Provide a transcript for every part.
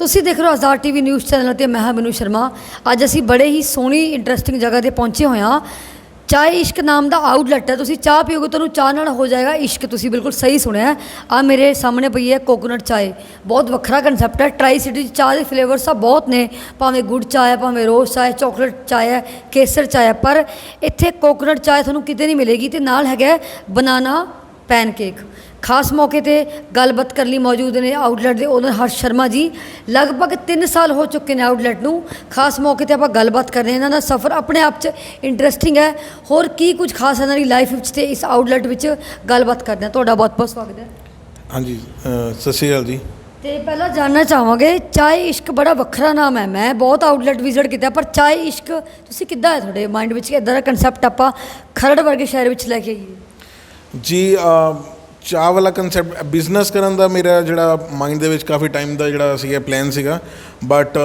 ਤੁਸੀਂ ਦੇਖ ਰਹੇ ਹੋ ਆਜ਼ਾਦ ਟੀਵੀ ਨਿਊਜ਼ ਚੈਨਲ ਤੇ ਮੈਂ ਹਾਂ ਮਨੂ ਸ਼ਰਮਾ। ਅੱਜ ਅਸੀਂ ਬੜੇ ਹੀ ਸੋਹਣੀ ਇੰਟਰਸਟਿੰਗ ਜਗ੍ਹਾ ਤੇ ਪਹੁੰਚੇ ਹੋਏ ਹਾਂ। ਚਾਹ ਇਸ਼ਕ ਨਾਮ ਦਾ ਆਊਟਲੈਟ ਹੈ। ਤੁਸੀਂ ਚਾਹ ਪੀਓਗੇ ਤੁਹਾਨੂੰ ਚਾਹ ਨਾਲ ਹੋ ਜਾਏਗਾ। ਇਸ਼ਕ ਤੁਸੀਂ ਬਿਲਕੁਲ ਸਹੀ ਸੁਣਿਆ ਆ ਮੇਰੇ ਸਾਹਮਣੇ ਪਈ ਹੈ ਕੋਕੋਨਟ ਚਾਹ ਬਹੁਤ ਵੱਖਰਾ ਕਨਸੈਪਟ ਹੈ। ਟਰਾਈ ਸਿਟੀ 'ਚ ਚਾਹ ਦੇ ਫਲੇਵਰਸ ਆ ਬਹੁਤ ਨੇ। ਭਾਵੇਂ ਗੁੜ ਚਾਹ ਹੈ, ਭਾਵੇਂ ਰੋਜ਼ ਚਾਹ ਹੈ ਚਾਕਲੇਟ ਚਾਹ ਹੈ, ਕੇਸਰ ਚਾਹ ਹੈ। ਪਰ ਇੱਥੇ ਕੋਕੋਨਟ ਚਾਹ ਤੁਹਾਨੂੰ ਕਿਤੇ ਨਹੀਂ ਮਿਲੇਗੀ ਤੇ ਨਾਲ ਹੈਗਾ ਬਨਾਨਾ ਪੈਨਕੇਕ ਖਾਸ ਮੌਕੇ ਤੇ ਗੱਲਬਾਤ ਕਰਨ ਲਈ ਮੌਜੂਦ ਨੇ ਆਊਟਲੈਟ ਦੇ ਓਨਰ ਹਰਸ਼ ਸ਼ਰਮਾ ਜੀ। ਲਗਭਗ 3 ਸਾਲ ਹੋ ਚੁੱਕੇ ਨੇ ਆਊਟਲੈਟ ਨੂੰ। ਖਾਸ ਮੌਕੇ ਤੇ ਆਪਾਂ ਗੱਲਬਾਤ ਕਰਦੇ ਹਾਂ। ਇਹਨਾਂ ਦਾ ਸਫ਼ਰ ਆਪਣੇ ਆਪ 'ਚ ਇੰਟਰਸਟਿੰਗ ਹੈ। ਹੋਰ ਕੀ ਕੁਝ ਖਾਸ ਇਹਨਾਂ ਦੀ ਲਾਈਫ ਵਿੱਚ ਤੇ ਇਸ ਆਊਟਲੈਟ ਵਿੱਚ ਗੱਲਬਾਤ ਕਰਦੇ ਹਾਂ। ਤੁਹਾਡਾ ਬਹੁਤ ਬਹੁਤ ਸਵਾਗਤ ਹੈ। ਹਾਂਜੀ ਸਤਿ ਸ਼੍ਰੀ ਅਕਾਲ ਜੀ। ਤੇ ਪਹਿਲਾਂ ਜਾਨਣਾ ਚਾਹਾਂਗੇ ਚਾਏ ਇਸ਼ਕ ਬੜਾ ਵੱਖਰਾ ਨਾਮ ਹੈ। ਮੈਂ ਬਹੁਤ ਆਊਟਲੈਟ ਵਿਜ਼ਿਟ ਕੀਤਾ ਪਰ ਚਾਏ ਇਸ਼ਕ ਤੁਸੀਂ ਕਿੱਦਾਂ ਹੈ ਤੁਹਾਡੇ ਮਾਈਂਡ ਵਿੱਚ? ਇਦਾਂ ਦਾ ਕਨਸੈਪਟ ਆਪਾਂ ਖਰੜ ਵਰਗੇ ਸ਼ਹਿਰ ਵਿੱਚ ਲੈ ਕੇ ਆਈਏ। ਜੀ ਚਾਹ ਵਾਲਾ ਕਨਸੈਪਟ ਬਿਜ਼ਨਸ ਕਰਨ ਦਾ ਮੇਰਾ ਜਿਹੜਾ ਮਾਈਂਡ ਦੇ ਵਿੱਚ ਕਾਫੀ ਟਾਈਮ ਦਾ ਜਿਹੜਾ ਸੀਗਾ ਪਲਾਨ ਸੀਗਾ। ਬਟ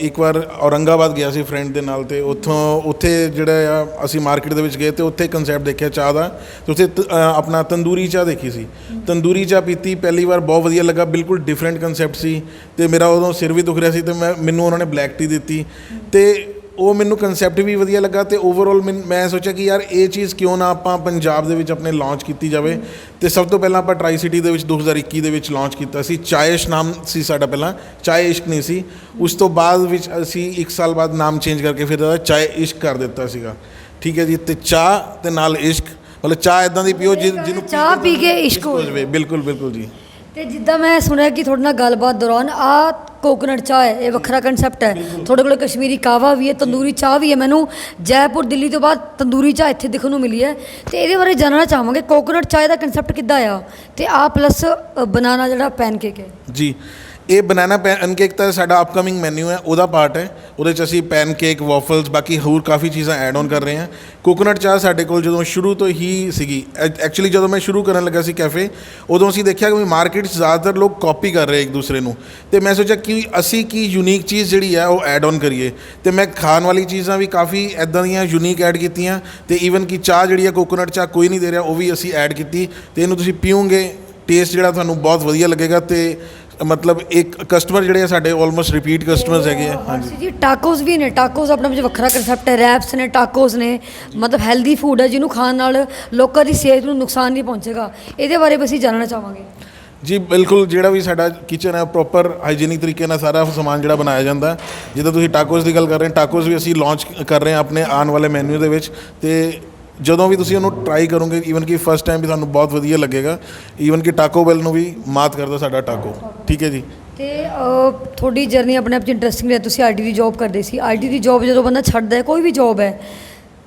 ਇੱਕ ਵਾਰ ਔਰੰਗਾਬਾਦ ਗਿਆ ਸੀ ਫਰੈਂਡ ਦੇ ਨਾਲ ਤੇ ਉੱਥੋਂ, ਉੱਥੇ ਜਿਹੜਾ ਆ, ਅਸੀਂ ਮਾਰਕੀਟ ਦੇ ਵਿੱਚ ਗਏ ਤੇ ਉੱਥੇ ਕਨਸੈਪਟ ਦੇਖਿਆ ਚਾਹ ਦਾ। ਤੇ ਉੱਥੇ ਤ- ਆਪਣਾ ਤੰਦੂਰੀ ਚਾਹ ਦੇਖੀ ਸੀ। ਤੰਦੂਰੀ ਚਾਹ ਪੀਤੀ, ਪਹਿਲੀ ਵਾਰ ਬਹੁਤ ਵਧੀਆ ਲੱਗਾ, ਬਿਲਕੁਲ ਡਿਫਰੈਂਟ ਕਨਸੈਪਟ ਸੀ। ਤੇ ਮੇਰਾ ਉਦੋਂ ਸਿਰ ਵੀ ਦੁਖ ਰਿਹਾ ਸੀ ਤੇ ਮੈਂ, ਮੈਨੂੰ ਉਹਨਾਂ ਨੇ ਬਲੈਕ ਟੀ ਦਿੱਤੀ। ਤੇ ਉਹ ਮੈਨੂੰ ਕਨਸੈਪਟ ਵੀ ਵਧੀਆ ਲੱਗਾ ਤੇ ਓਵਰਆਲ ਮੈਂ ਸੋਚਿਆ ਕਿ ਯਾਰ ਇਹ ਚੀਜ਼ ਕਿਉਂ ਨਾ ਆਪਾਂ ਪੰਜਾਬ ਦੇ ਵਿੱਚ ਆਪਣੇ ਲਾਂਚ ਕੀਤੀ ਜਾਵੇ ਤੇ ਸਭ ਤੋਂ ਪਹਿਲਾਂ ਆਪਾਂ ਟਰਾਈ ਸਿਟੀ ਦੇ ਵਿੱਚ 2021 ਦੇ ਵਿੱਚ ਲਾਂਚ ਕੀਤਾ ਸੀ। ਚਾਇਸ਼ ਨਾਮ ਸੀ ਸਾਡਾ ਪਹਿਲਾਂ ਚਾਏ ਇਸ਼ਕ ਨਹੀਂ ਸੀ। ਉਸ ਤੋਂ ਬਾਅਦ ਵਿੱਚ ਅਸੀਂ 1 ਸਾਲ ਬਾਅਦ ਨਾਮ ਚੇਂਜ ਕਰਕੇ ਫਿਰ ਉਹਦਾ ਚਾਏ ਇਸ਼ਕ ਕਰ ਦਿੱਤਾ ਸੀਗਾ। ਠੀਕ ਹੈ ਜੀ? ਤੇ ਚਾਹ ਤੇ ਨਾਲ ਇਸ਼ਕ। ਮਤਲਬ ਚਾਹ ਇਦਾਂ ਦੀ ਪੀਓ ਜਿਹ- ਜਿਹਨੂੰ ਚਾਹ ਪੀ ਕੇ ਇਸ਼ਕ ਹੋ ਜਾਵੇ। ਬਿਲਕੁਲ ਬਿਲਕੁਲ ਜੀ। ਤੇ ਜਿੱਦਾਂ ਮੈਂ ਸੁਣਿਆ ਕਿ ਤੁਹਾਡੇ ਨਾਲ ਗੱਲਬਾਤ ਦੌਰਾਨ ਆ ਕੋਕੋਨਟ ਚਾਹ ਹੈ ਇਹ ਵੱਖਰਾ ਕਨਸੈਪਟ ਹੈ। ਤੁਹਾਡੇ ਕੋਲ ਕਸ਼ਮੀਰੀ ਕਾਵਾ ਵੀ ਹੈ ਤੰਦੂਰੀ ਚਾਹ ਵੀ ਹੈ ਮੈਨੂੰ। ਜੈਪੁਰ ਦਿੱਲੀ ਤੋਂ ਬਾਅਦ ਤੰਦੂਰੀ ਚਾਹ ਇੱਥੇ ਦੇਖਣ ਨੂੰ ਮਿਲੀ ਹੈ। ਤੇ ਇਹਦੇ ਬਾਰੇ ਜਾਣਨਾ ਚਾਹਾਂਗੇ ਕੋਕੋਨਟ ਚਾਹ ਦਾ ਕਨਸੈਪਟ ਕਿੱਦਾਂ ਆ? ਤੇ ਆ ਪਲੱਸ ਬਨਾਨਾ ਜਿਹੜਾ ਪੈਨਕੇਕ ਹੈ। ਜੀ ਇਹ ਬਨਾਨਾ ਪੈਨਕੇਕ ਤਾਂ ਸਾਡਾ ਅਪਕਮਿੰਗ ਮੈਨੂ ਹੈ, ਉਹਦਾ ਪਾਰਟ ਹੈ। ਉਹਦੇ ਚ ਅਸੀਂ ਪੈਨਕੇਕ ਵਾਫਲਸ ਬਾਕੀ ਹੋਰ ਕਾਫੀ ਚੀਜ਼ਾਂ ਐਡ ਆਨ ਕਰ ਰਹੇ ਹਾਂ। ਕੋਕੋਨਟ ਚਾਹ ਸਾਡੇ ਕੋਲ ਜਦੋਂ ਸ਼ੁਰੂ ਤੋਂ ਹੀ ਸੀਗੀ ਐਕਚੁਅਲੀ ਜਦੋਂ ਮੈਂ ਸ਼ੁਰੂ ਕਰਨ ਲੱਗਾ ਸੀ ਕੈਫੇ ਉਦੋਂ ਅਸੀਂ ਦੇਖਿਆ ਕਿ ਮਾਰਕੀਟ 'ਚ ਜ਼ਿਆਦਾਤਰ ਲੋਕ ਕਾਪੀ ਕਰ ਰਹੇ ਇੱਕ ਦੂਸਰੇ ਨੂੰ। ਤੇ ਮੈਂ ਸੋਚਿਆ ਕਿ ਅਸੀਂ ਕੀ ਯੂਨੀਕ ਚੀਜ਼ ਜਿਹੜੀ ਹੈ, ਉਹ ਐਡ ਆਨ ਕਰੀਏ। ਤੇ ਮੈਂ ਖਾਣ ਵਾਲੀ ਚੀਜ਼ਾਂ ਵੀ ਕਾਫੀ ਐਦਾਂ ਦੀਆਂ ਯੂਨੀਕ ਐਡ ਕੀਤੀਆਂ। ਤੇ ਈਵਨ ਕਿ ਚਾਹ ਜਿਹੜੀ ਹੈ ਕੋਕੋਨਟ ਚਾਹ ਕੋਈ ਨਹੀਂ ਦੇ ਰਿਹਾ, ਉਹ ਵੀ ਅਸੀਂ ਐਡ ਕੀਤੀ। ਤੇ ਇਹਨੂੰ ਤੁਸੀਂ ਪੀਓਗੇ ਟੇਸਟ ਜਿਹੜਾ ਤੁਹਾਨੂੰ ਬਹੁਤ ਵਧੀਆ ਲੱਗੇਗਾ। ਤੇ ਮਤਲਬ ਇੱਕ ਕਸਟਮਰ ਜਿਹੜੇ ਆ ਸਾਡੇ ਆਲਮੋਸਟ ਰਿਪੀਟ ਕਸਟਮਰਸ ਹੈਗੇ ਆ ਹਾਂਜੀ। ਜੀ ਟਾਕੋਸ ਵੀ ਨੇ ਟਾਕੋਸ ਆਪਣਾ ਵਿੱਚ ਵੱਖਰਾ ਕਨਸੈਪਟ ਹੈ ਰੈਪਸ ਨੇ ਟਾਕੋਸ ਨੇ ਮਤਲਬ ਹੈਲਦੀ ਫੂਡ ਹੈ ਜਿਹਨੂੰ ਖਾਣ ਨਾਲ ਲੋਕਾਂ ਦੀ ਸਿਹਤ ਨੂੰ ਨੁਕਸਾਨ ਨਹੀਂ ਪਹੁੰਚੇਗਾ। ਇਹਦੇ ਬਾਰੇ ਵੀ ਅਸੀਂ ਜਾਣਨਾ ਚਾਹਾਂਗੇ। ਜੀ ਬਿਲਕੁਲ ਜਿਹੜਾ ਵੀ ਸਾਡਾ ਕਿਚਨ ਹੈ ਪ੍ਰੋਪਰ ਹਾਈਜੀਨਿਕ ਤਰੀਕੇ ਨਾਲ ਸਾਰਾ ਸਮਾਨ ਜਿਹੜਾ ਬਣਾਇਆ ਜਾਂਦਾ ਜਿੱਦਾਂ ਤੁਸੀਂ ਟਾਕੋਸ ਦੀ ਗੱਲ ਕਰ ਰਹੇ ਹੋ ਟਾਕੋਸ ਵੀ ਅਸੀਂ ਲਾਂਚ ਕਰ ਰਹੇ ਹਾਂ ਆਪਣੇ ਆਉਣ ਵਾਲੇ ਮੈਨੂ ਦੇ ਵਿੱਚ ਤੇ ਜਦੋਂ ਵੀ ਤੁਸੀਂ ਉਹਨੂੰ ਟਰਾਈ ਕਰੋਗੇ ਈਵਨ ਕਿ ਫਸਟ ਟਾਈਮ ਵੀ ਤੁਹਾਨੂੰ ਬਹੁਤ ਵਧੀਆ ਲੱਗੇਗਾ ਈਵਨ ਕਿ ਟਾਕੋ ਬੈਲ ਨੂੰ ਵੀ ਮਾਤ ਕਰਦਾ ਸਾਡਾ ਟਾਕੋ ਠੀਕ ਹੈ ਜੀ? ਤੇ ਅਹ, ਤੁਹਾਡੀ ਜਰਨੀ ਆਪਣੇ ਆਪ 'ਚ ਇੰਟਰਸਟਿੰਗ ਹੈ ਤੁਸੀਂ ਆਈਟੀ ਦੀ ਜੌਬ ਕਰਦੇ ਸੀ। ਆਈਟੀ ਦੀ ਜੌਬ ਜਦੋਂ ਬੰਦਾ ਛੱਡਦਾ ਹੈ ਕੋਈ ਵੀ ਜੌਬ ਹੈ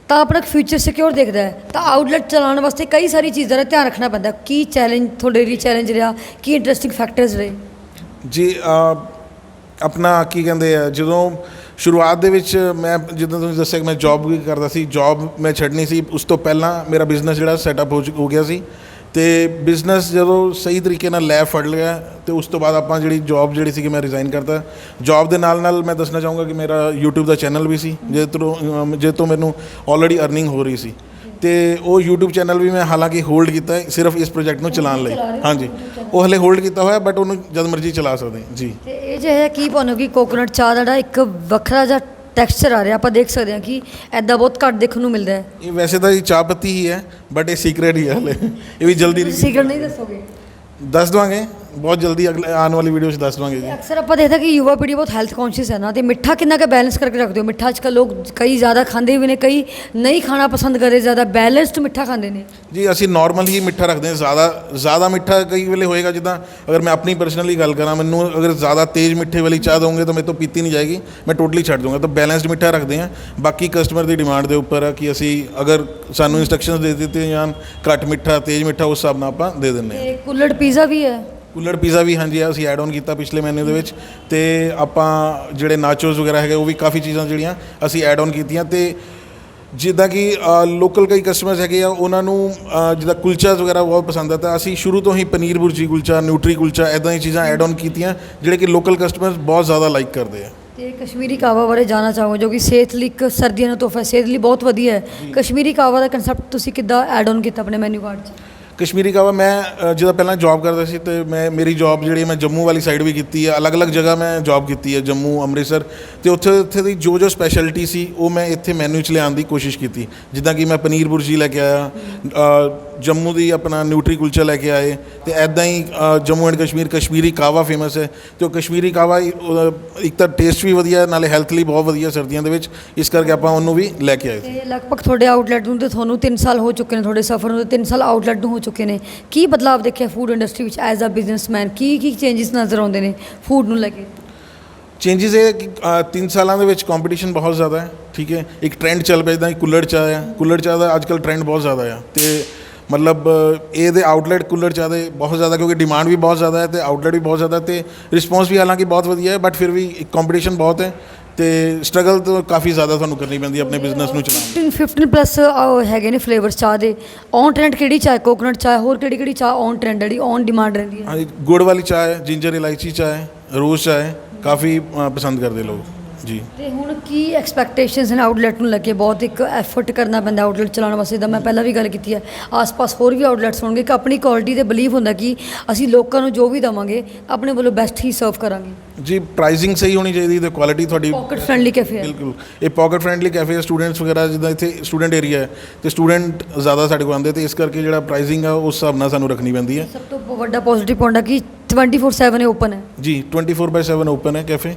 ਤਾਂ ਆਪਣਾ ਫਿਊਚਰ ਸਿਕਿਉਰ ਦੇਖਦਾ ਹੈ। ਤਾਂ ਆਊਟਲੈਟ ਚਲਾਉਣ ਵਾਸਤੇ ਕਈ ਸਾਰੀ ਚੀਜ਼ਾਂ ਦਾ ਧਿਆਨ ਰੱਖਣਾ ਪੈਂਦਾ ਹੈ। ਕੀ ਚੈਲੰਜ ਤੁਹਾਡੇ ਲਈ ਚੈਲੰਜ ਰਿਹਾ ਕੀ ਇੰਟਰਸਟਿੰਗ ਫੈਕਟਰਸ ਰਹੇ? ਜੀ ਅ, ਆਪਣਾ ਕੀ ਕਹਿੰਦੇ ਆ ਜਦੋਂ ਸ਼ੁਰੂਆਤ ਦੇ ਵਿੱਚ ਮੈਂ ਜਿੱਦਾਂ ਤੁਸੀਂ ਦੱਸਿਆ ਕਿ ਮੈਂ ਜੌਬ ਵੀ ਕਰਦਾ ਸੀ ਜੌਬ ਮੈਂ ਛੱਡਣੀ ਸੀ ਉਸ ਤੋਂ ਪਹਿਲਾਂ ਮੇਰਾ ਬਿਜ਼ਨਸ ਜਿਹੜਾ ਸੈਟਅਪ ਹੋ ਹੋ ਗਿਆ ਸੀ। ਤੇ ਬਿਜ਼ਨਸ ਜਦੋਂ ਸਹੀ ਤਰੀਕੇ ਨਾਲ ਲੈ ਫੜ ਲਿਆ ਤੇ ਉਸ ਤੋਂ ਬਾਅਦ ਆਪਾਂ ਜਿਹੜੀ ਜੌਬ ਜਿਹੜੀ ਸੀ ਕਿ ਮੈਂ ਰਿਜ਼ਾਈਨ ਕਰਤਾ। ਜੌਬ ਦੇ ਨਾਲ ਨਾਲ ਮੈਂ ਦੱਸਣਾ ਚਾਹੂੰਗਾ ਕਿ ਮੇਰਾ YouTube ਦਾ ਚੈਨਲ ਵੀ ਸੀ ਜਿਹਦੇ ਤੋਂ ਅਮ, ਜਿਹਦੇ ਤੋਂ ਮੈਨੂੰ ਆਲਰੇਡੀ ਅਰਨਿੰਗ ਹੋ ਰਹੀ ਸੀ। ਤੇ ਉਹ YouTube ਚੈਨਲ ਵੀ ਮੈਂ ਹਾਲਾਂਕਿ ਹੋਲਡ ਕੀਤਾ ਹੈ ਸਿਰਫ ਇਸ ਪ੍ਰੋਜੈਕਟ ਨੂੰ ਚਲਾਉਣ ਲਈ। ਹਾਂਜੀ। ਉਹ ਹਲੇ ਹੋਲਡ ਕੀਤਾ ਹੋਇਆ ਬਟ ਉਹਨੂੰ ਜਦ ਮਰਜ਼ੀ ਚਲਾ ਸਕਦੇ ਹਾਂ। ਜੀ। ਤੇ ਇਹ ਜੋ ਹੈ ਕੀ ਪਾਉਣਾ ਕਿ ਕੋਕੋਨਟ ਚਾਹ ਦਾ ਜਿਹੜਾ ਇੱਕ ਵੱਖਰਾ ਜਿਹਾ ਟੈਕਸਚਰ ਆ ਰਿਹਾ ਆਪਾਂ ਦੇਖ ਸਕਦੇ ਹਾਂ ਕਿ ਐਦਾਂ ਬਹੁਤ ਘੱਟ ਦੇਖਣ ਨੂੰ ਮਿਲਦਾ ਹੈ। ਇਹ ਵੈਸੇ ਤਾਂ ਇਹ ਚਾਹ ਪੱਤੀ ਹੀ ਹੈ ਬਟ ਇਹ ਸੀਕ੍ਰੇਟ ਹੀ ਹੈ ਹਲੇ। ਇਹ ਵੀ ਜਲਦੀ ਸੀਕ੍ਰੇਟ ਨਹੀਂ ਦੱਸੋਗੇ? ਦੱਸ ਦਵਾਂਗੇ। ਬਹੁਤ ਜਲਦੀ ਅਗਲੇ ਆਉਣ ਵਾਲੀ ਵੀਡੀਓ 'ਚ ਦੱਸ ਦਵਾਂਗੇ ਜੀ। ਅਕਸਰ ਆਪਾਂ ਦੇਖਦੇ ਕਿ ਯੁਵਾ ਪੀੜ੍ਹੀ ਬਹੁਤ ਹੈਲਥ ਕੌਨਸ਼ੀਅਸ ਹੈ ਨਾ ਤੇ ਮਿੱਠਾ ਕਿੰਨਾ ਕੁ ਬੈਲੈਂਸ ਕਰਕੇ ਰੱਖਦੇ ਹੋ? ਮਿੱਠਾ ਅੱਜਕੱਲ ਲੋਕ ਕਈ ਜ਼ਿਆਦਾ ਖਾਂਦੇ ਵੀ ਨੇ ਕਈ ਨਹੀਂ ਖਾਣਾ ਪਸੰਦ ਕਰਦੇ ਜ਼ਿਆਦਾ ਬੈਲੈਂਸਡ ਮਿੱਠਾ ਖਾਂਦੇ ਨੇ। ਜੀ ਅਸੀਂ ਨਾਰਮਲ ਹੀ ਮਿੱਠਾ ਰੱਖਦੇ ਹਾਂ ਜ਼ਿਆਦਾ ਜ਼ਿਆਦਾ ਮਿੱਠਾ ਕਈ ਵੇਲੇ ਹੋਏਗਾ ਜਿੱਦਾਂ ਅਗਰ ਮੈਂ ਆਪਣੀ ਪਰਸਨਲੀ ਗੱਲ ਕਰਾਂ ਮੈਨੂੰ ਅਗਰ ਜ਼ਿਆਦਾ ਤੇਜ਼ ਮਿੱਠੇ ਵਾਲੀ ਚਾਹ ਦੋਗੇ ਤਾਂ ਮੇਰੇ ਤੋਂ ਪੀਤੀ ਨਹੀਂ ਜਾਏਗੀ ਮੈਂ ਟੋਟਲੀ ਛੱਡ ਦੂੰਗਾ ਤਾਂ ਬੈਲੈਂਸਡ ਮਿੱਠਾ ਰੱਖਦੇ ਹਾਂ। ਬਾਕੀ ਕਸਟਮਰ ਦੀ ਡਿਮਾਂਡ ਦੇ ਉੱਪਰ ਹੈ ਕਿ ਅਸੀਂ ਅਗਰ ਸਾਨੂੰ ਇਨਸਟਰਕਸ਼ਨਸ ਦੇ ਦਿੱਤੇ ਜਾਣ ਘੱਟ ਮਿੱਠਾ ਤੇਜ਼ ਮਿੱਠਾ ਉਸ ਹਿਸਾਬ ਨਾਲ ਆਪਾਂ ਦੇ ਦਿੰਦੇ ਹਾਂ। ਤੇ ਕੁੱਲੜ ਪੀਜ਼ਾ ਵੀ ਹੈ। ਕੁਲਰ ਪੀਜ਼ਾ ਵੀ ਹਾਂਜੀ ਆ ਅਸੀਂ ਐਡ ਆਨ ਕੀਤਾ ਪਿਛਲੇ ਮਹੀਨੇ ਦੇ ਵਿੱਚ ਤੇ ਆਪਾਂ ਜਿਹੜੇ ਨਾਚੋਸ ਵਗੈਰਾ ਹੈਗੇ ਉਹ ਵੀ ਕਾਫੀ ਚੀਜ਼ਾਂ ਜਿਹੜੀਆਂ ਅਸੀਂ ਐਡ ਆਨ ਕੀਤੀਆਂ ਤੇ ਜਿੱਦਾਂ ਕਿ ਲੋਕਲ ਕਈ ਕਸਟਮਰਸ ਹੈਗੇ ਆ ਉਹਨਾਂ ਨੂੰ ਜਿੱਦਾਂ ਕੁਲਚਾਸ ਵਗੈਰਾ ਬਹੁਤ ਪਸੰਦ ਆ ਤਾਂ ਅਸੀਂ ਸ਼ੁਰੂ ਤੋਂ ਹੀ ਪਨੀਰ ਬੁਰਜੀ ਕੁਲਚਾ ਨਿਊਟਰੀ ਕੁਲਚਾ ਐਦਾਂ ਦੀ ਚੀਜ਼ਾਂ ਐਡ ਆਨ ਕੀਤੀਆਂ ਜਿਹੜੇ ਕਿ ਲੋਕਲ ਕਸਟਮਰਸ ਬਹੁਤ ਜ਼ਿਆਦਾ ਲਾਈਕ ਕਰਦੇ ਆ। ਤੇ ਕਸ਼ਮੀਰੀ ਕਾਵਾ ਬਾਰੇ ਜਾਣਨਾ ਚਾਹੋਗੇ ਜੋ ਕਿ ਸਿਹਤ ਲਈ ਇੱਕ ਸਰਦੀਆਂ ਦਾ ਤੋਹਫਾ ਹੈ ਸਿਹਤ ਲਈ ਬਹੁਤ ਵਧੀਆ ਹੈ। ਕਸ਼ਮੀਰੀ ਕਾਵਾ ਦਾ ਕਨਸੈਪਟ ਤੁਸੀਂ ਕਿੱਦਾਂ ਐਡ ਆਨ ਕੀਤਾ ਆਪਣੇ ਮੈਨੂ ਕਾਰਡ 'ਚ? ਕਸ਼ਮੀਰੀ ਕਾਵਾ ਮੈਂ ਅ, ਜਦੋਂ ਪਹਿਲਾਂ ਜੌਬ ਕਰਦਾ ਸੀ ਤੇ ਮੈਂ ਮੇਰੀ ਜੌਬ ਜਿਹੜੀ ਮੈਂ ਜੰਮੂ ਵਾਲੀ ਸਾਈਡ ਵੀ ਕੀਤੀ ਹੈ ਅਲੱਗ-ਅਲੱਗ ਜਗ੍ਹਾ ਮੈਂ ਜੌਬ ਕੀਤੀ ਹੈ ਜੰਮੂ ਅੰਮ੍ਰਿਤਸਰ ਤੇ ਉੱਥੇ ਉੱਥੇ ਦੀ ਜੋ ਜੋ ਸਪੈਸ਼ਲਿਟੀ ਸੀ ਉਹ ਮੈਂ ਇੱਥੇ ਮੈਨੂ 'ਚ ਲਿਆਉਣ ਦੀ ਕੋਸ਼ਿਸ਼ ਕੀਤੀ। ਜਿੱਦਾਂ ਕਿ ਮੈਂ ਪਨੀਰ ਬੁਰਜੀ ਲੈ ਕੇ ਆਇਆ ਜੰਮੂ ਦੀ ਆਪਣਾ ਨਿਊਟਰੀ ਕੁਲਚਾ ਲੈ ਕੇ ਆਏ ਤੇ ਐਦਾਂ ਹੀ ਜੰਮੂ ਐਂਡ ਕਸ਼ਮੀਰ ਕਸ਼ਮੀਰੀ ਕਾਵਾ ਫੇਮਸ ਹੈ ਤੇ ਉਹ ਕਸ਼ਮੀਰੀ ਕਾਵਾ ਹੀ, ਇੱਕ ਤਾਂ ਟੇਸਟ ਵੀ ਵਧੀਆ ਹੈ, ਨਾਲੇ ਹੈਲਥ ਲਈ ਬਹੁਤ ਵਧੀਆ ਸਰਦੀਆਂ ਦੇ ਵਿੱਚ ਇਸ ਕਰਕੇ ਆਪਾਂ ਉਹਨੂੰ ਵੀ ਲੈ ਕੇ ਆਏ ਸੀ। ਲਗਭਗ ਤੁਹਾਡੇ ਆਊਟਲੈਟ ਨੂੰ ਤੇ ਤੁਹਾਨੂੰ 3 ਸਾਲ ਹੋ ਚੁੱਕੇ ਨੇ ਤੁਹਾਡੇ ਸਫਰ ਨੂੰ ਤੇ 3 ਸਾਲ ਆਊਟਲੈਟ ਨੂੰ ਹੋ ਚੁੱਕੇ ਨੇ। ਕੀ ਬਦਲਾਅ ਦੇਖਿਆ ਫੂਡ ਇੰਡਸਟਰੀ ਵਿੱਚ ਐਜ਼ ਅ ਬਿਜ਼ਨਸਮੈਨ ਕੀ ਕੀ ਚੇਂਜਸ ਨਜ਼ਰ ਆਉਂਦੇ ਨੇ ਫੂਡ ਨੂੰ ਲੈ ਕੇ? ਚੇਂਜਸ ਇਹ ਹੈ ਕਿ ਅ, ਤਿੰਨ ਸਾਲਾਂ ਦੇ ਵਿੱਚ ਕੰਪੀਟੀਸ਼ਨ ਬਹੁਤ ਜ਼ਿਆਦਾ ਹੈ ਠੀਕ ਹੈ? ਇੱਕ ਟ੍ਰੈਂਡ ਚੱਲ ਪਿਆ ਜਿੱਦਾਂ ਕੁੱਲੜ ਚਾਹ ਆ ਕੁੱਲੜ ਚਾਹ ਦਾ ਅੱਜਕੱਲ ਟ੍ਰੈਂਡ ਬਹੁਤ ਜ਼ਿਆਦਾ ਆ ਤੇ ਮਤਲਬ ਇਹਦੇ ਆਊਟਲੈਟ ਕੁੱਲੜ ਚਾਹ ਦੇ ਬਹੁਤ ਜ਼ਿਆਦਾ ਕਿਉਂਕਿ ਡਿਮਾਂਡ ਵੀ ਬਹੁਤ ਜ਼ਿਆਦਾ ਹੈ ਤੇ ਆਊਟਲੈਟ ਵੀ ਬਹੁਤ ਜ਼ਿਆਦਾ ਤੇ ਰਿਸਪੌਂਸ ਵੀ ਹਾਲਾਂਕਿ ਬਹੁਤ ਵਧੀਆ ਹੈ ਬਟ ਫਿਰ ਵੀ ਕੰਪੀਟੀਸ਼ਨ ਬਹੁਤ ਹੈ ਤੇ ਸਟਰਗਲ ਤਾਂ ਕਾਫੀ ਜ਼ਿਆਦਾ ਤੁਹਾਨੂੰ ਕਰਨੀ ਪੈਂਦੀ ਆਪਣੇ ਬਿਜ਼ਨਸ ਨੂੰ ਚਲਾਉਣ 15 15 ਪਲੱਸ ਹੈਗੇ ਨੇ ਫਲੇਵਰਸ ਚਾਹ ਦੇ। ਔਨ ਟ੍ਰੈਂਡ ਕਿਹੜੀ ਚਾਹ ਕੋਕੋਨਟ ਚਾਹ ਹੋਰ ਕਿਹੜੀ ਕਿਹੜੀ ਚਾਹ ਔਨ ਟ੍ਰੈਂਡ ਜਿਹੜੀ ਔਨ ਡਿਮਾਂਡ ਰਹਿੰਦੀ ਹੈ? ਹਾਂਜੀ ਗੁੜ ਵਾਲੀ ਚਾਹ ਹੈ ਜਿੰਜਰ ਇਲਾਇਚੀ ਚਾਹ ਹੈ ਰੋਜ਼ ਚਾਹ ਹੈ ਕਾਫੀ ਪਸੰਦ ਕਰਦੇ ਲੋਕ। ਜੀ। ਤੇ ਹੁਣ ਕੀ ਐਕਸਪੈਕਟੇਸ਼ਨਸ ਨੇ ਆਊਟਲੈਟ ਨੂੰ ਲੈ ਕੇ? ਬਹੁਤ ਇੱਕ ਐਫਰਟ ਕਰਨਾ ਪੈਂਦਾ ਆਊਟਲੈਟ ਚਲਾਉਣ ਵਾਸਤੇ। ਤਾਂ ਮੈਂ ਪਹਿਲਾਂ ਵੀ ਗੱਲ ਕੀਤੀ ਹੈ। ਆਸ-ਪਾਸ ਹੋਰ ਵੀ ਆਊਟਲੈਟਸ ਹੋਣਗੇ ਕਿ ਆਪਣੀ ਕੁਆਲਿਟੀ ਤੇ ਬਲੀਵ ਹੁੰਦਾ ਕਿ ਅਸੀਂ ਲੋਕਾਂ ਨੂੰ ਜੋ ਵੀ ਦਵਾਂਗੇ ਆਪਣੇ ਵੱਲੋਂ ਬੈਸਟ ਹੀ ਸਰਵ ਕਰਾਂਗੇ। ਜੀ ਪ੍ਰਾਈਸਿੰਗ ਸਹੀ ਹੋਣੀ ਚਾਹੀਦੀ ਤੇ ਕੁਆਲਿਟੀ ਤੁਹਾਡੀ ਪਾਕਟ ਫ੍ਰੈਂਡਲੀ ਕੈਫੇ ਹੈ। ਬਿਲਕੁਲ। ਇਹ ਪਾਕਟ ਫ੍ਰੈਂਡਲੀ ਕੈਫੇ ਸਟੂਡੈਂਟਸ ਵਗੈਰਾ ਜਿੱਦਾਂ ਇੱਥੇ ਸਟੂਡੈਂਟ ਏਰੀਆ ਹੈ ਤੇ ਸਟੂਡੈਂਟ ਜ਼ਿਆਦਾ ਸਾਡੇ ਕੋਲ ਆਉਂਦੇ ਤੇ ਇਸ ਕਰਕੇ ਜਿਹੜਾ ਪ੍ਰਾਈਸਿੰਗ ਆ ਉਸ ਹਿਸਾਬ ਨਾਲ ਸਾਨੂੰ ਰੱਖਣੀ ਪੈਂਦੀ ਹੈ। ਸਭ ਤੋਂ ਵੱਡਾ ਪੋਜ਼ਿਟਿਵ ਪੁਆਇੰਟ ਹੈ ਕਿ 24/7 ਇਹ ਓਪਨ ਹੈ। ਜੀ 24/7 ਓਪਨ ਹੈ ਕੈਫੇ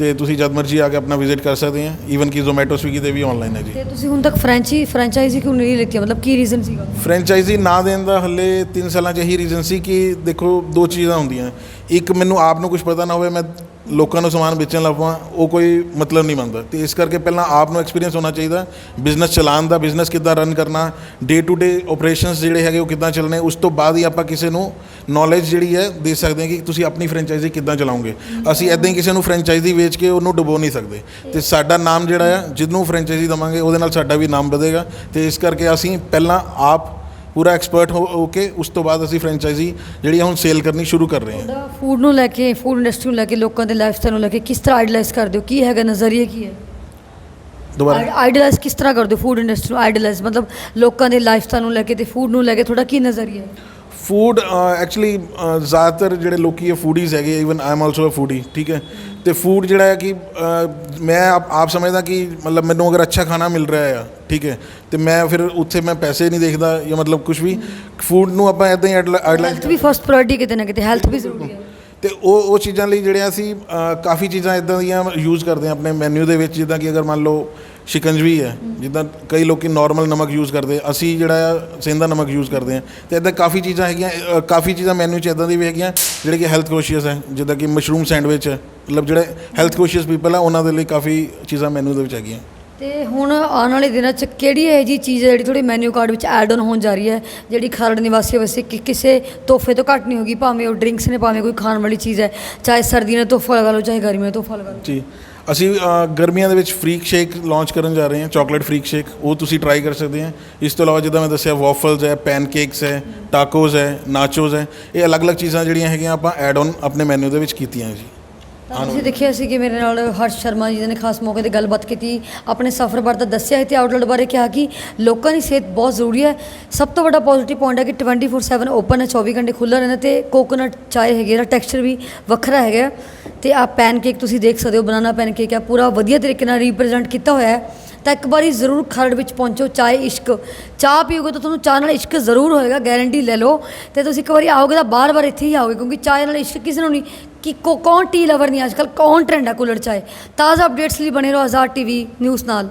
ਤੇ ਤੁਸੀਂ ਜਦ ਮਰਜ਼ੀ ਆ ਕੇ ਆਪਣਾ ਵਿਜ਼ਿਟ ਕਰ ਸਕਦੇ ਆ। ਈਵਨ ਕਿ ਜ਼ੋਮੈਟੋ ਸਵੀਗੀ ਤੇ ਵੀ ਆਨਲਾਈਨ ਹੈ ਜੀ। ਤੇ ਤੁਸੀਂ ਹੁਣ ਤੱਕ ਫ੍ਰੈਂਚੀ ਫ੍ਰੈਂਚਾਈਜ਼ੀ ਕਿਉਂ ਨਹੀਂ ਲਿੱਤੀ? ਮਤਲਬ ਕੀ ਰੀਜ਼ਨ ਸੀਗਾ? ਫਰੈਂਚਾਈਜ਼ੀ ਨਾ ਦੇਣ ਦਾ ਹੱਲੇ 3 ਸਾਲਾਂ 'ਚ ਇਹੀ ਰੀਜ਼ਨ ਸੀ ਕਿ ਦੇਖੋ ਦੋ ਚੀਜ਼ਾਂ ਹੁੰਦੀਆਂ ਇੱਕ ਮੈਨੂੰ ਆਪ ਨੂੰ ਕੁਝ ਪਤਾ ਨਾ ਹੋਵੇ ਮੈਂ ਲੋਕਾਂ ਨੂੰ ਸਮਾਨ ਵੇਚਣ ਲੱਗ ਪਵਾਂ, ਉਹ ਕੋਈ ਮਤਲਬ ਨਹੀਂ ਬਣਦਾ। ਤੇ ਇਸ ਕਰਕੇ ਪਹਿਲਾਂ ਆਪ ਨੂੰ ਐਕਸਪੀਰੀਅੰਸ ਹੋਣਾ ਚਾਹੀਦਾ ਬਿਜ਼ਨਸ ਚਲਾਉਣ ਦਾ ਬਿਜ਼ਨਸ ਕਿੱਦਾਂ ਰਨ ਕਰਨਾ ਡੇ ਟੂ ਡੇ ਆਪਰੇਸ਼ਨਸ ਜਿਹੜੇ ਹੈਗੇ ਉਹ ਕਿੱਦਾਂ ਚੱਲਣੇ, ਉਸ ਤੋਂ ਬਾਅਦ ਹੀ ਆਪਾਂ ਕਿਸੇ ਨੂੰ ਨੌਲੇਜ ਜਿਹੜੀ ਹੈ ਦੇ ਸਕਦੇ ਹਾਂ ਕਿ ਤੁਸੀਂ ਆਪਣੀ ਫਰੈਂਚਾਈਜ਼ੀ ਕਿੱਦਾਂ ਚਲਾਉਂਗੇ ਅਸੀਂ ਐਦਾਂ ਹੀ ਕਿਸੇ ਨੂੰ ਫਰੈਂਚਾਈਜ਼ੀ ਵੇਚ ਕੇ ਉਹਨੂੰ ਡੁਬੋ ਨਹੀਂ ਸਕਦੇ। ਤੇ ਸਾਡਾ ਨਾਮ ਜਿਹੜਾ ਆ, ਜਿਹਨੂੰ ਫਰੈਂਚਾਈਜ਼ੀ ਦਵਾਂਗੇ, ਉਹਦੇ ਨਾਲ ਸਾਡਾ ਵੀ ਨਾਮ ਵਧੇਗਾ। ਤੇ ਇਸ ਕਰਕੇ ਅਸੀਂ ਪਹਿਲਾਂ ਆਪ ਪੂਰਾ ਐਕਸਪਰਟ ਹੋ ਹੋ ਕੇ ਉਸ ਤੋਂ ਬਾਅਦ ਅਸੀਂ ਫਰੈਂਚਾਈਜ਼ੀ ਜਿਹੜੀ ਹੁਣ ਸੇਲ ਕਰਨੀ ਸ਼ੁਰੂ ਕਰ ਰਹੇ ਹਾਂ। ਫੂਡ ਨੂੰ ਲੈ ਕੇ ਫੂਡ ਇੰਡਸਟਰੀ ਨੂੰ ਲੈ ਕੇ ਲੋਕਾਂ ਦੇ ਲਾਈਫਸਟਾਈਲ ਨੂੰ ਲੈ ਕੇ ਕਿਸ ਤਰ੍ਹਾਂ ਆਈਡਲਾਈਜ਼ ਕਰਦੇ ਹੋ? ਕੀ ਹੈਗਾ ਨਜ਼ਰੀਆ ਕੀ ਹੈ? ਦੁਬਾਰਾ। ਆਈਡਲਾਈਜ਼ ਕਿਸ ਤਰ੍ਹਾਂ ਕਰਦੇ ਹੋ ਫੂਡ ਇੰਡਸਟਰੀ ਨੂੰ? ਆਈਡਲਾਈਜ਼ ਮਤਲਬ ਲੋਕਾਂ ਦੇ ਲਾਈਫਸਟਾਈਲ ਨੂੰ ਲੈ ਕੇ ਤੇ ਫੂਡ ਨੂੰ ਲੈ ਕੇ ਤੁਹਾਡਾ ਕੀ ਨਜ਼ਰੀਆ ਹੈ? ਫੂਡ ਐਕਚੁਅਲੀ ਜ਼ਿਆਦਾਤਰ ਜਿਹੜੇ ਲੋਕੀ ਇਹ ਫੂਡੀਜ਼ ਹੈਗੇ even I am also a foodie ਠੀਕ ਹੈ? ਤੇ ਫੂਡ ਜਿਹੜਾ ਹੈ ਕਿ ਮੈਂ ਆਪ ਆਪ ਸਮਝਦਾ ਕਿ ਮਤਲਬ ਮੈਨੂੰ ਅਗਰ ਅੱਛਾ ਖਾਣਾ ਮਿਲ ਰਿਹਾ ਆ ਠੀਕ ਹੈ? ਤੇ ਮੈਂ ਫਿਰ ਉੱਥੇ ਮੈਂ ਪੈਸੇ ਨਹੀਂ ਦੇਖਦਾ ਜਾਂ ਮਤਲਬ ਕੁਝ ਵੀ। ਫੂਡ ਨੂੰ ਆਪਾਂ ਇਦਾਂ ਹੀ ਆਈਡਲਾਈਜ਼ ਹੈਲਥ ਵੀ ਫਸਟ ਪ੍ਰਾਇੋਰਟੀ ਕਿਤੇ ਨਾ ਕਿਤੇ ਹੈਲਥ ਵੀ ਜ਼ਰੂਰੀ ਹੈ। ਤੇ ਉਹ ਉਹ ਚੀਜ਼ਾਂ ਲਈ ਜਿਹੜੇ ਅਸੀਂ ਕਾਫੀ ਚੀਜ਼ਾਂ ਇਦਾਂ ਦੀਆਂ ਯੂਜ਼ ਕਰਦੇ ਹਾਂ ਆਪਣੇ ਮੈਨੂ ਦੇ ਵਿੱਚ ਜਿੱਦਾਂ ਕਿ ਅਗਰ ਮੰਨ ਲਓ ਸ਼ਿਕੰਜਵੀ ਹੈ ਜਿੱਦਾਂ ਕਈ ਲੋਕੀ ਨਾਰਮਲ ਨਮਕ ਯੂਜ਼ ਕਰਦੇ ਅਸੀਂ ਜਿਹੜਾ ਆ ਸੇਂਦਾ ਨਮਕ ਯੂਜ਼ ਕਰਦੇ ਹਾਂ ਤੇ ਇਦਾਂ ਕਾਫੀ ਚੀਜ਼ਾਂ ਹੈਗੀਆਂ ਅ, ਕਾਫੀ ਚੀਜ਼ਾਂ ਮੈਨੂ 'ਚ ਇਦਾਂ ਦੀ ਵੀ ਹੈਗੀਆਂ ਜਿਹੜੇ ਕਿ ਹੈਲਥ ਕੋਸ਼ੀਅਸ ਹੈ ਜਿੱਦਾਂ ਕਿ ਮਸ਼ਰੂਮ ਸੈਂਡਵਿਚ ਹੈ ਮਤਲਬ ਜਿਹੜੇ ਹੈਲਥ ਕੋਸ਼ੀਅਸ ਪੀਪਲ ਆ ਉਹਨਾਂ ਦੇ ਲਈ ਕਾਫੀ ਚੀਜ਼ਾਂ ਮੈਨੂ ਦੇ ਵਿੱਚ ਹੈਗੀਆਂ। ਤੇ ਹੁਣ ਆਉਣ ਵਾਲੇ ਦਿਨਾਂ 'ਚ ਕਿਹੜੀ ਇਹ ਜੀ ਚੀਜ਼ ਹੈ ਜਿਹੜੀ ਤੁਹਾਡੇ ਮੈਨੂ ਕਾਰਡ ਵਿੱਚ ਐਡ ਆਨ ਹੋਣ ਜਾ ਰਹੀ ਹੈ ਜਿਹੜੀ ਖਰੜ ਨਿਵਾਸੀਆਂ ਵਾਸਤੇ ਕਿ ਕਿਸੇ ਤੋਹਫੇ ਤੋਂ ਘੱਟ ਨਹੀਂ ਹੋਗੀ ਭਾਵੇਂ ਉਹ ਡਰਿੰਕਸ ਨੇ ਭਾਵੇਂ ਕੋਈ ਖਾਣ ਵਾਲੀ ਚੀਜ਼ ਹੈ ਚਾਹੇ ਸਰਦੀਆਂ ਨੇ ਤੋਹਫਾ ਲਗਾ ਲਓ ਚਾਹੇ ਗਰਮੀਆਂ ਨੇ ਤੋਹਫਾ ਲਗਾ ਲਓ। ਜੀ। ਅਸੀਂ ਗਰਮੀਆਂ ਦੇ ਵਿੱਚ ਫਰੀਕ ਸ਼ੇਕ ਲਾਂਚ ਕਰਨ ਜਾ ਰਹੇ ਹਾਂ ਚਾਕਲੇਟ ਫਰੀਕ ਸ਼ੇਕ ਉਹ ਤੁਸੀਂ ਟਰਾਈ ਕਰ ਸਕਦੇ ਹਾਂ। ਇਸ ਤੋਂ ਇਲਾਵਾ ਜਿੱਦਾਂ ਮੈਂ ਦੱਸਿਆ ਵਾਫਲਸ ਹੈ ਪੈਨਕੇਕਸ ਹੈ ਟਾਕੋਸ ਹੈ ਨਾਚੋਸ ਹੈ, ਇਹ ਅਲੱਗ-ਅਲੱਗ ਚੀਜ਼ਾਂ ਜਿਹੜੀਆਂ ਹੈਗੀਆਂ ਆਪਾਂ ਐਡ ਔਨ ਆਪਣੇ ਮੈਨੂ ਦੇ ਵਿੱਚ ਕੀਤੀਆਂ ਜੀ। ਤਾਂ ਤੁਸੀਂ ਦੇਖਿਆ ਸੀ ਕਿ ਮੇਰੇ ਨਾਲ ਹਰਸ਼ ਸ਼ਰਮਾ ਜੀ ਨੇ ਖਾਸ ਮੌਕੇ ਤੇ ਗੱਲਬਾਤ ਕੀਤੀ ਆਪਣੇ ਸਫ਼ਰ ਬਾਰੇ ਤਾਂ ਦੱਸਿਆ ਤੇ ਆਊਟਲੈਟ ਬਾਰੇ ਕਿਹਾ ਕਿ ਲੋਕਾਂ ਦੀ ਸਿਹਤ ਬਹੁਤ ਜ਼ਰੂਰੀ ਹੈ। ਸਭ ਤੋਂ ਵੱਡਾ ਪੋਜ਼ਿਟਿਵ ਪੁਆਇੰਟ ਹੈ ਕਿ 24/7 ਓਪਨ ਹੈ 24 ਘੰਟੇ ਖੁੱਲ੍ਹਾ ਰਹਿੰਦਾ ਤੇ ਕੋਕੋਨਟ ਚਾਏ ਹੈਗੇ ਦਾ ਟੈਕਸਚਰ ਵੀ ਵੱਖਰਾ ਹੈਗਾ ਤੇ ਆ ਪੈਨਕੇਕ ਤੁਸੀਂ ਦੇਖ ਸਕਦੇ ਹੋ ਬਨਾਨਾ ਪੈਨਕੇਕ ਹੈ ਪੂਰਾ ਵਧੀਆ ਤਰੀਕੇ ਨਾਲ ਰਿਪਰੈਜ਼ੈਂਟ ਕੀਤਾ ਹੋਇਆ ਹੈ। ਤਾਂ ਇੱਕ ਵਾਰੀ ਜ਼ਰੂਰ ਖਰੜ ਵਿੱਚ ਪਹੁੰਚੋ ਚਾਏ ਇਸ਼ਕ। ਚਾਹ ਪੀਓਗੇ ਤਾਂ ਤੁਹਾਨੂੰ ਚਾਹ ਨਾਲ ਇਸ਼ਕ ਜ਼ਰੂਰ ਹੋਏਗਾ ਗਾਰੰਟੀ ਲੈ ਲਓ। ਤੇ ਤੁਸੀਂ ਇੱਕ ਵਾਰੀ ਆਓਗੇ ਤਾਂ ਬਾਰ-ਬਾਰ ਇੱਥੇ ਹੀ ਆਓਗੇ ਕਿਉਂਕਿ ਚਾਹ ਨਾਲ ਇਸ਼ਕ ਕਿਸੇ ਨੂੰ ਨਹੀਂ ਕਿ ਕੋ- ਕੌਣ ਟੀ ਲਵਰ ਨਹੀਂ ਅੱਜਕੱਲ ਕੌਣ ਟ੍ਰੈਂਡ ਹੈ ਕੁਲੜ ਚਾਏ ਤਾਜ਼ਾ ਅਪਡੇਟਸ ਲਈ ਬਣੇ ਰਹੋ ਆਜ਼ਾਦ ਟੀਵੀ ਨਿਊਜ਼ ਨਾਲ।